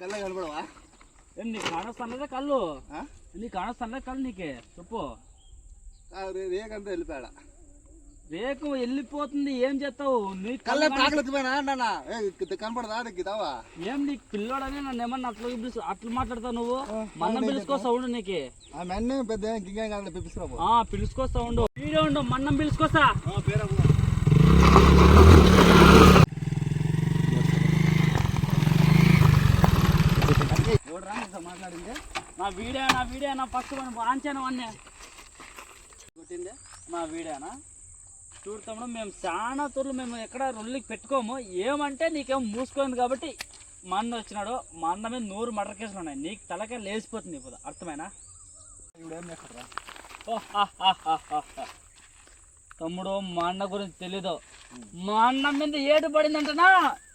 కళ్ళ కనపడవా? ఏం నీకు కానొస్తానదే కళ్ళు? నీకు కానొస్తానదే కళ్ళు నీకే? చెప్పు. ఆ, రే- రేగంతా వెళ్ళిపోయాడ? రేకు వెళ్ళిపోతుంది ఏం చేస్తావు? నీ కళ్ళ అన్నా ఇది కనపడదా నీకు తావా ఏం నీకు పిల్లోడని నన్ను ఏమన్నా అట్లా పిలుచు అట్లా మాట్లాడతావు నువ్వు? మన్నం పిలుచుకో సౌండ్ నీకే. ఆ మెన్నే పెద్ద ఇంకేం కాదు ఆ పిలుచుకో సౌండ్. వీడియో ఉండు మన్నం పిలుచుకొస్తా. మాట్లాడింది. నా వీడియో నా వీడియో నా ఫస్ట్ మనం వాంచాను అన్నీ కొట్టిందే. నా వీడియోనా చూడు తమ్ముడు మేము చాలా తూర్లు మేము ఎక్కడ రొల్లికి పెట్టుకోము. ఏమంటే నీకేం మూసుకోయింది కాబట్టి మా అన్న వచ్చినాడు. మా అన్న మీద నూరు మటర్ కేసులు ఉన్నాయి. నీకు తలకే లేచిపోతుంది ఇప్పుడు. అర్థమైనా? ఇప్పుడు ఏం చేస్తారా తమ్ముడు మా అన్న గురించి తెలీదు. మా అన్న మీద ఏడు పడిందంటనా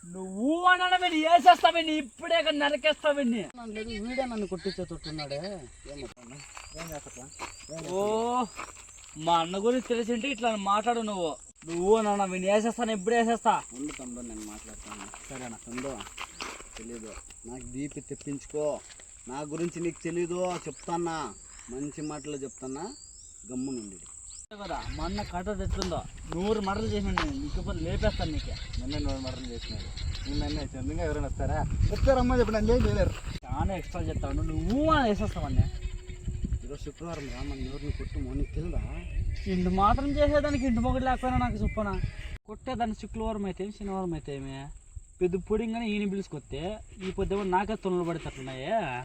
నువ్వు అన్న మీద వేసేస్తావే నీ ఇప్పుడే కానీ నరికేస్తావే నీ లేదు వీడే నన్ను కొట్టించే తొట్టున్నాడే ఏమవుతున్నా ఏం చేస్తా ఓ మా అన్న గురించి తెలిసింటే ఇట్లా మాట్లాడు నువ్వు. నువ్వు నాన్న వీడిని వేసేస్తాను ఇప్పుడే వేసేస్తా. ఉండు తమ్ముడు నేను మాట్లాడతాను. సరేనా ఉండు తెలీదు. నాకు దీపి తెప్పించుకో. నా గురించి నీకు తెలీదు చెప్తానా మంచి మాటలు చెప్తానా గమ్మునుండి కదా మా అన్న కట్ట తెచ్చుందో నూరు మటలు చేసినాడు నేను. నీకు ఇప్పుడు లేపేస్తాను నీకు. నన్నే నోరు మరణం చేసినాడు. నేను నన్నే చందంగా ఎవరైనా వస్తారా? వస్తారమ్మా చెప్పి నన్ను ఏం చేయలేరు. చాలా ఎక్స్ట్రా చెప్తావు నువ్వు అని వేసేస్తావన్నీ ఈరోజు శుక్రవారం రా మన ఎవరిని కొట్టుమో నీకు తెలుదా ఇంటి మాత్రం చేసేదానికి ఇంటి మొగడు లేకపోయినా నాకు చెప్పనా. కొట్టేదాన్ని శుక్రవారం అయితే శనివారం అయితే ఏమి? పెద్ద పొడింగానే ఈయన పిలుచుకొస్తే ఈ పొద్దు నాకే తొనలు పడేటట్లున్నాయే